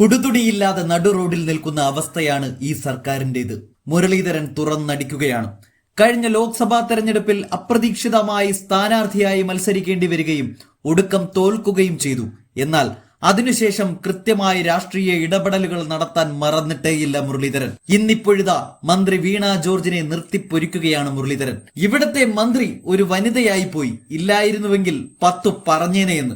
കുടുതുടിയില്ലാതെ നടു റോഡിൽ നിൽക്കുന്ന അവസ്ഥയാണ് ഈ സർക്കാരിന്റേത് മുരളീധരൻ തുറന്നടിക്കുകയാണ്. കഴിഞ്ഞ ലോക്സഭാ തെരഞ്ഞെടുപ്പിൽ അപ്രതീക്ഷിതമായി സ്ഥാനാർത്ഥിയായി മത്സരിക്കേണ്ടി വരികയും ഒടുക്കം തോൽക്കുകയും ചെയ്തു. എന്നാൽ അതിനുശേഷം കൃത്യമായി രാഷ്ട്രീയ ഇടപെടലുകൾ നടത്താൻ മറന്നിട്ടേയില്ല മുരളീധരൻ. ഇന്നിപ്പോഴിതാ മന്ത്രി വീണ ജോർജിനെ നിർത്തിപ്പൊരിക്കുകയാണ് മുരളീധരൻ. ഇവിടത്തെ മന്ത്രി ഒരു വനിതയായി പോയി. ഇല്ലായിരുന്നുവെങ്കിൽ പത്തു പറഞ്ഞേനെ എന്ന്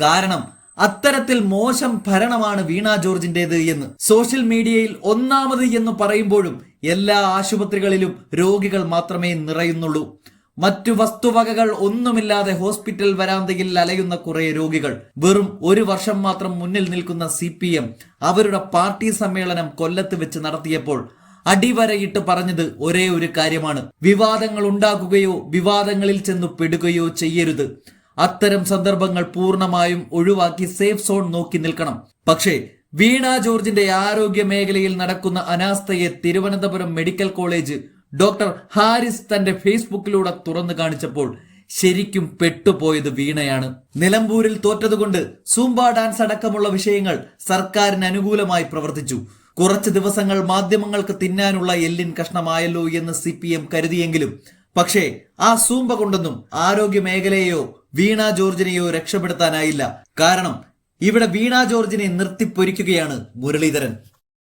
കാരണം അത്തരത്തിൽ മോശം ഭരണമാണ് വീണ ജോർജിന്റേത് എന്ന്. സോഷ്യൽ മീഡിയയിൽ ഒന്നാമത് എന്ന് പറയുമ്പോഴും എല്ലാ ആശുപത്രികളിലും രോഗികൾ മാത്രമേ നിറയുന്നുള്ളൂ. മറ്റു വസ്തുവകകൾ ഒന്നുമില്ലാതെ ഹോസ്പിറ്റൽ വരാന്തയിൽ അലയുന്ന കുറെ രോഗികൾ. വെറും ഒരു വർഷം മാത്രം മുന്നിൽ നിൽക്കുന്ന സി പി എം അവരുടെ പാർട്ടി സമ്മേളനം കൊല്ലത്ത് വെച്ച് നടത്തിയപ്പോൾ അടിവരയിട്ട് പറഞ്ഞത് ഒരേ ഒരു കാര്യമാണ്. വിവാദങ്ങൾ ഉണ്ടാക്കുകയോ വിവാദങ്ങളിൽ ചെന്നു പെടുകയോ ചെയ്യരുത്. അത്തരം സന്ദർഭങ്ങൾ പൂർണമായും ഒഴിവാക്കി സേഫ് സോൺ നോക്കി നിൽക്കണം. പക്ഷേ വീണ ജോർജിന്റെ ആരോഗ്യ മേഖലയിൽ നടക്കുന്ന അനാസ്ഥയെ Thiruvananthapuram medical college doctor Haris തന്റെ ഫേസ്ബുക്കിലൂടെ തുറന്നു കാണിച്ചപ്പോൾ ശരിക്കും പെട്ടുപോയത് വീണയാണ്. നിലമ്പൂരിൽ തോറ്റതുകൊണ്ട് സൂംബ ഡാൻസ് അടക്കമുള്ള വിഷയങ്ങൾ സർക്കാരിന് അനുകൂലമായി പ്രവർത്തിച്ചു. കുറച്ച് ദിവസങ്ങൾ മാധ്യമങ്ങൾക്ക് തിന്നാനുള്ള എല്ലിൻ കഷ്ണമായല്ലോ എന്ന് സി കരുതിയെങ്കിലും പക്ഷേ ആ സൂംബ കൊണ്ടൊന്നും ആരോഗ്യ മേഖലയെയോ വീണ ജോർജിനെയോ രക്ഷപ്പെടുത്താനായില്ല. കാരണം ഇവിടെ വീണ ജോർജിനെ നിർത്തിപ്പൊരിക്കുകയാണ് മുരളീധരൻ.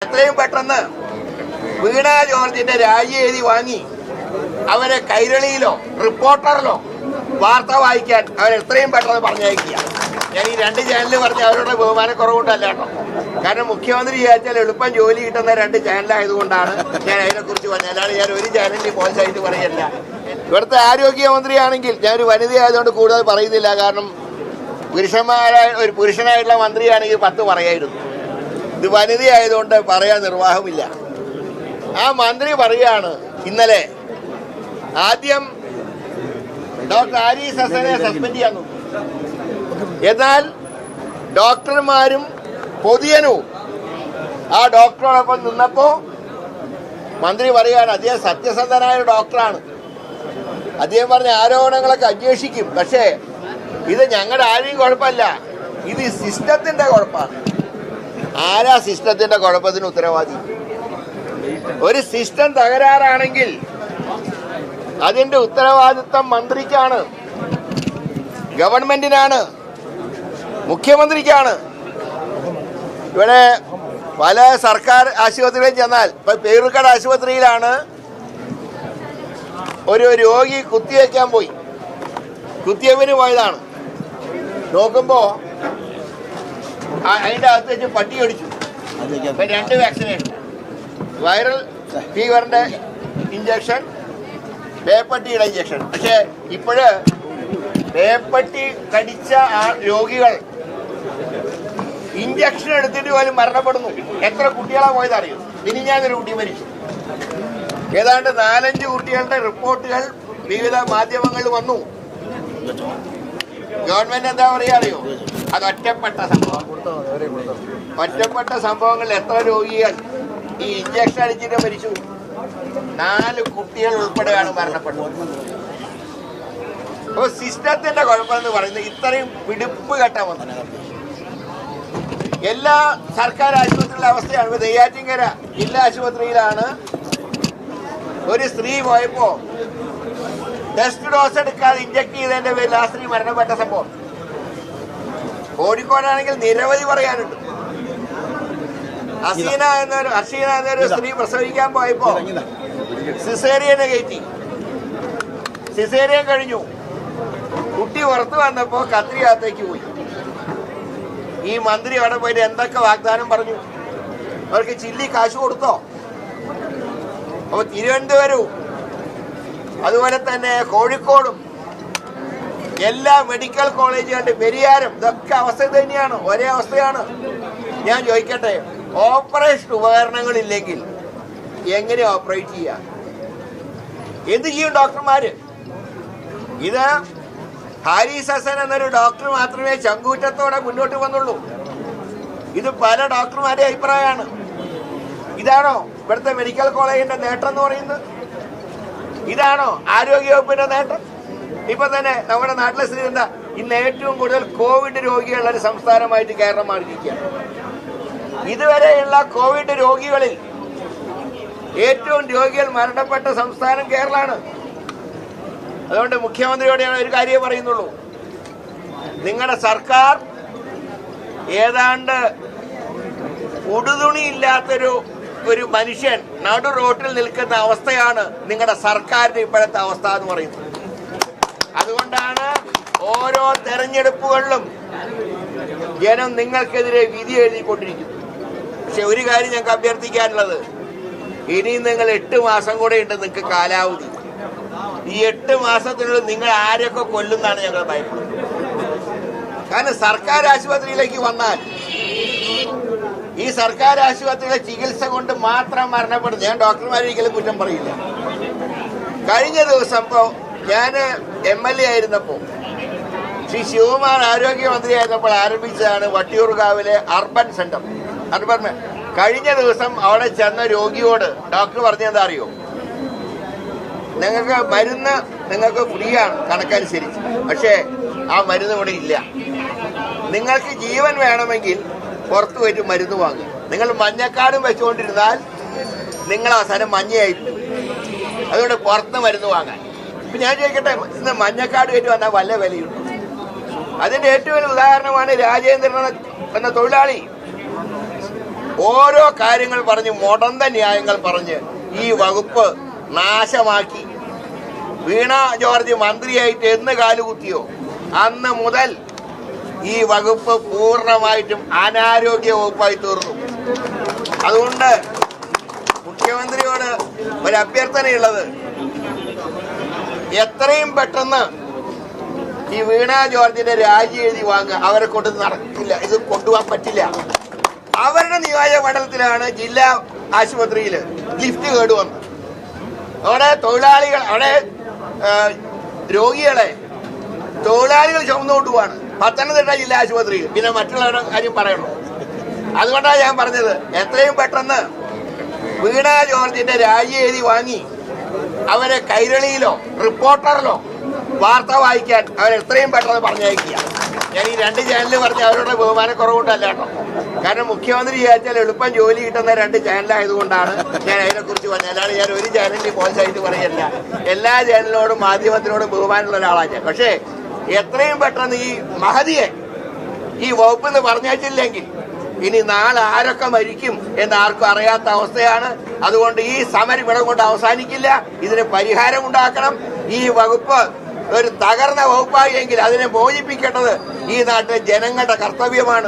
എത്രയും പെട്ടെന്ന് വീണ ജോർജിന്റെ രാജി എഴുതി വാങ്ങി അവരെ കൈരളിയിലോ റിപ്പോർട്ടറിലോ വാർത്ത വായിക്കാൻ അവർ എത്രയും പെട്ടെന്ന് പറഞ്ഞയക്കുക. ഞാൻ ഈ രണ്ട് ചാനലിൽ പറഞ്ഞ അവരുടെ ബഹുമാനക്കുറവുണ്ടല്ല കേട്ടോ. കാരണം മുഖ്യമന്ത്രി വിചാരിച്ചാൽ എളുപ്പം ജോലി കിട്ടുന്ന രണ്ട് ചാനലായതുകൊണ്ടാണ് ഞാൻ അതിനെക്കുറിച്ച് പറഞ്ഞത്. അല്ലാതെ ഞാൻ ഒരു ചാനലിൽ മോശമായിട്ട് പറയല്ല ഇവിടുത്തെ ആരോഗ്യമന്ത്രിയാണെങ്കിൽ ഞാൻ ഒരു വനിതയായതുകൊണ്ട് കൂടുതൽ പറയുന്നില്ല. കാരണം പുരുഷന്മാരായ ഒരു പുരുഷനായിട്ടുള്ള മന്ത്രിയാണെങ്കിൽ പത്ത് പറയായിരുന്നു. ഇത് വനിതയായതുകൊണ്ട് പറയാൻ നിർവാഹമില്ല. ആ മന്ത്രി പറയാണ് ഇന്നലെ ആദ്യം ഡോക്ടർ ആരീസ് ഹസനെ സസ്പെൻഡ് ചെയ്യാൻ എന്നാൽ ഡോക്ടർമാരും പൊതിയനും ആ ഡോക്ടറോടൊപ്പം നിന്നപ്പോ മന്ത്രി പറയുകയാണ് അദ്ദേഹം സത്യസന്ധനായ ഡോക്ടറാണ്. അദ്ദേഹം പറഞ്ഞ ആരോപണങ്ങളൊക്കെ അന്വേഷിക്കും. പക്ഷേ ഇത് ഞങ്ങളുടെ ആരെയും കുഴപ്പമല്ല. ഇത് സിസ്റ്റത്തിന്റെ കുഴപ്പമാണ്. ആരാ സിസ്റ്റത്തിന്റെ കുഴപ്പത്തിന് ഉത്തരവാദി? ഒരു സിസ്റ്റം തകരാറാണെങ്കിൽ അതിന്റെ ഉത്തരവാദിത്തം മന്ത്രിക്കാണ്. ഗവൺമെന്റിനാണ്. മുഖ്യമന്ത്രിക്കാണ്. ഇവിടെ പല സർക്കാർ ആശുപത്രികളിൽ ചെന്നാൽ ഇപ്പൊ പേരുക്കട ആശുപത്രിയിലാണ് ഒരു രോഗി കുത്തിവെക്കാൻ പോയി. കുത്തിയവന് പോയതാണ് നോക്കുമ്പോ ആ- അതിന്റെ അകത്ത് വെച്ച് പട്ടി ഇപ്പൊ രണ്ട് വാക്സിനേഷൻ വൈറൽ ഫീവറിന്റെ ഇഞ്ചക്ഷൻ പേപ്പട്ടിയുടെ ഇഞ്ചക്ഷൻ പക്ഷെ ഇപ്പോഴ് പേപ്പട്ടി കടിച്ച ആ രോഗികൾ ഇഞ്ചക്ഷൻ എടുത്തിട്ട് പോലും മരണപ്പെടുന്നു. എത്ര കുട്ടികളാ പോയതറിയോ? ഇനി ഞാനൊരു കുട്ടി മരിച്ചു. ഏതാണ്ട് നാലഞ്ച് കുട്ടികളുടെ റിപ്പോർട്ടുകൾ വിവിധ മാധ്യമങ്ങളിൽ വന്നു. ഗവൺമെന്റ് എന്താ പറയാ അറിയോ? അത് ഒറ്റപ്പെട്ട സംഭവം. ഒറ്റപ്പെട്ട സംഭവങ്ങളിൽ എത്ര രോഗികൾ ഈ ഇഞ്ചക്ഷൻ അടിച്ചിട്ട് മരിച്ചു? നാല് കുട്ടികൾ ഉൾപ്പെടെയാണ് മരണപ്പെട്ടത്. അപ്പൊ സിസ്റ്റത്തിന്റെ കുഴപ്പമെന്ന് പറയുന്നത് ഇത്രയും പിടിപ്പ് ഘട്ടം വന്നത് എല്ലാ സർക്കാർ ആശുപത്രിയിലെ അവസ്ഥയാണ്. നെയ്യാറ്റിങ്കര ജില്ലാ ആശുപത്രിയിലാണ് ഒരു സ്ത്രീ പോയപ്പോ ടെസ്റ്റ് ഡോസ് എടുക്കാതെ ഇഞ്ചക്ട് ചെയ്തതിന്റെ പേരിൽ ആ സ്ത്രീ മരണപ്പെട്ട സംഭവം. കോഴിക്കോടാണെങ്കിൽ നിരവധി പറയാനുണ്ട്. അസീന എന്നൊരു അസീന എന്നൊരു സ്ത്രീ പ്രസവിക്കാൻ പോയപ്പോ സിസേറിയനെ കയറ്റി. സിസേറിയൻ കഴിഞ്ഞു. കുട്ടി പുറത്ത് വന്നപ്പോ കത്രികത്തേക്ക് പോയി. ഈ മന്ത്രി അവിടെ പോയിട്ട് എന്തൊക്കെ വാഗ്ദാനം പറഞ്ഞു? അവർക്ക് ചില്ലി കാശ് കൊടുത്തോ? അപ്പൊ തിരുവനന്തപുരവും അതുപോലെ തന്നെ കോഴിക്കോടും എല്ലാ മെഡിക്കൽ കോളേജുകളുടെ പെരിയാരം ഇതൊക്കെ അവസ്ഥ തന്നെയാണ്. ഒരേ അവസ്ഥയാണ്. ഞാൻ ചോദിക്കട്ടെ ഓപ്പറേഷൻ ഉപകരണങ്ങളില്ലെങ്കിൽ എങ്ങനെ ഓപ്പറേറ്റ് ചെയ്യാം? എന്ത് ചെയ്യും ഡോക്ടർമാര്? ഇത് ഹാരിസ് ഹസൻ എന്നൊരു ഡോക്ടർ മാത്രമേ ചങ്കൂറ്റത്തോടെ മുന്നോട്ട് വന്നുള്ളൂ. ഇത് പല ഡോക്ടർമാരുടെ അഭിപ്രായമാണ്. ഇതാണോ ഇവിടുത്തെ മെഡിക്കൽ കോളേജിന്റെ നേട്ടം എന്ന് പറയുന്നത്? ഇതാണോ ആരോഗ്യവകുപ്പിന്റെ നേട്ടം? ഇപ്പൊ തന്നെ നമ്മുടെ നാട്ടിലെ സ്ഥിതി എന്താ? ഇന്ന് ഏറ്റവും കൂടുതൽ കോവിഡ് രോഗികളുള്ള ഒരു സംസ്ഥാനമായിട്ട് കേരളം മാറിയിരിക്കുകയാണ്. ഇതുവരെയുള്ള കോവിഡ് രോഗികളിൽ ഏറ്റവും രോഗികൾ മരണപ്പെട്ട സംസ്ഥാനം കേരളമാണ്. അതുകൊണ്ട് മുഖ്യമന്ത്രിയോട് ഞാൻ ഒരു കാര്യമേ പറയുന്നുള്ളൂ. നിങ്ങളുടെ സർക്കാർ ഏതാണ്ട് ഉടുതുണിയില്ലാത്തൊരു ഒരു മനുഷ്യൻ നടു റോട്ടിൽ നിൽക്കുന്ന അവസ്ഥയാണ് നിങ്ങളുടെ സർക്കാരിന്റെ ഇപ്പോഴത്തെ അവസ്ഥ എന്ന് പറയുന്നത്. അതുകൊണ്ടാണ് ഓരോ തെരഞ്ഞെടുപ്പുകളിലും ജനം നിങ്ങൾക്കെതിരെ വിധി എഴുതിക്കൊണ്ടിരിക്കുന്നു പക്ഷെ ഒരു കാര്യം ഞങ്ങൾക്ക് അഭ്യർത്ഥിക്കാനുള്ളത് ഇനി നിങ്ങൾ എട്ട് മാസം കൂടെ ഉണ്ട് നിങ്ങൾക്ക് കാലാവധി. ഈ എട്ട് മാസത്തിനുള്ളിൽ നിങ്ങൾ ആരെയൊക്കെ കൊല്ലുന്നാണ് ഞങ്ങൾ ഭയപ്പെടുന്നത്. കാരണം സർക്കാർ ആശുപത്രിയിലേക്ക് വന്നാൽ ഈ സർക്കാർ ആശുപത്രിയിലെ ചികിത്സ കൊണ്ട് മാത്രം മരണപ്പെടുന്നു. ഞാൻ ഡോക്ടർമാരൊരിക്കലും കുറ്റം പറയില്ല. കഴിഞ്ഞ ദിവസം ഇപ്പോ ഞാൻ എം എൽ എ ആയിരുന്നപ്പോ ശ്രീ ശിവകുമാർ ആരോഗ്യമന്ത്രിയായിരുന്നപ്പോൾ ആരംഭിച്ചതാണ് വട്ടിയൂർകാവിലെ അർബൻ സെന്റർ. അർബൻ കഴിഞ്ഞ ദിവസം അവിടെ ചെന്ന രോഗിയോട് ഡോക്ടർ പറഞ്ഞെന്താ അറിയോ? നിങ്ങൾക്ക് മരുന്ന് നിങ്ങൾക്ക് ഫ്രീ ആണ് കണക്കനുസരിച്ച്. പക്ഷേ ആ മരുന്ന് ഇവിടെ ഇല്ല. നിങ്ങൾക്ക് ജീവൻ വേണമെങ്കിൽ പുറത്തു പോയിട്ട് മരുന്ന് വാങ്ങും. നിങ്ങൾ മഞ്ഞക്കാടും വെച്ചുകൊണ്ടിരുന്നാൽ നിങ്ങൾ അവസാനം മഞ്ഞയായി. അതുകൊണ്ട് പുറത്ത് മരുന്ന് വാങ്ങാൻ. ഇപ്പൊ ഞാൻ ചോദിക്കട്ടെ ഇന്ന് മഞ്ഞക്കാട് കയറ്റി വന്നാൽ വല്ല വിലയുണ്ട്? അതിന്റെ ഏറ്റവും വലിയ ഉദാഹരണമാണ് രാജേന്ദ്രൻ എന്ന തൊഴിലാളി. ഓരോ കാര്യങ്ങൾ പറഞ്ഞ് മുടന്ത ന്യായങ്ങൾ പറഞ്ഞ് ഈ വകുപ്പ് നാശമാക്കി. വീണ ജോർജ് മന്ത്രിയായിട്ട് എന്ന് കാലുകുത്തിയോ? അന്ന് മുതൽ ഈ വകുപ്പ് പൂർണമായിട്ടും അനാരോഗ്യ വകുപ്പായി തീർന്നു. അതുകൊണ്ട് മുഖ്യമന്ത്രിയോട് ഒരു അഭ്യർത്ഥനയുള്ളത് എത്രയും പെട്ടെന്ന് ഈ വീണ ജോർജിന്റെ രാജി എഴുതി വാങ്ങുക. അവരെ കൊണ്ട് നടക്കില്ല ഇത് കൊണ്ടുപോകാൻ പറ്റില്ല. അവരുടെ നിയോജക മണ്ഡലത്തിലാണ് ജില്ലാ ആശുപത്രിയിൽ ലിഫ്റ്റ് കേടുവന്നത് അവിടെ തൊഴിലാളികൾ അവിടെ രോഗികളെ തൊഴിലാളികൾ ചുമന്നുകൊണ്ട് പോവാണ്. പത്തനംതിട്ട ജില്ലാ ആശുപത്രിയിൽ പിന്നെ മറ്റുള്ളവരുടെ കാര്യം പറയണോ അതുകൊണ്ടാണ് ഞാൻ പറഞ്ഞത് എത്രയും പെട്ടെന്ന് വീണ ജോർജിന്റെ രാജി എഴുതി വാങ്ങി അവരെ കൈരളിയിലോ റിപ്പോർട്ടറിലോ വാർത്ത വായിക്കാൻ അവരെത്രയും പെട്ടെന്ന് പറഞ്ഞയക്കുക. ഞാൻ ഈ രണ്ട് ചാനലിൽ പറഞ്ഞ അവരുടെ ബഹുമാനക്കുറവുണ്ടല്ല കേട്ടോ. കാരണം മുഖ്യമന്ത്രി വിചാരിച്ചാൽ എളുപ്പം ജോലി കിട്ടുന്ന രണ്ട് ചാനലായതുകൊണ്ടാണ് ഞാൻ അതിനെക്കുറിച്ച് പറഞ്ഞത്. അല്ലാതെ ഞാൻ ഒരു ചാനലിൽ മോശമായിട്ട് പറയല്ല എല്ലാ ചാനലിനോടും മാധ്യമത്തിനോടും ബഹുമാനമുള്ള ഒരാളാണ് ഞാൻ. പക്ഷേ എത്രയും പെട്ടെന്ന് ഈ മഹതിയെ ഈ വകുപ്പ് എന്ന് പറഞ്ഞിട്ടില്ലെങ്കിൽ ഇനി നാളെ ആരൊക്കെ മരിക്കും എന്ന് ആർക്കും അറിയാത്ത അവസ്ഥയാണ്. അതുകൊണ്ട് ഈ സമരം ഇവിടെ കൊണ്ട് അവസാനിക്കില്ല. ഇതിന് പരിഹാരം ഉണ്ടാക്കണം. ഈ വകുപ്പ് ഒരു തകർന്ന വകുപ്പായി എങ്കിൽ അതിനെ മോചിപ്പിക്കേണ്ടത് ഈ നാട്ടിലെ ജനങ്ങളുടെ കർത്തവ്യമാണ്.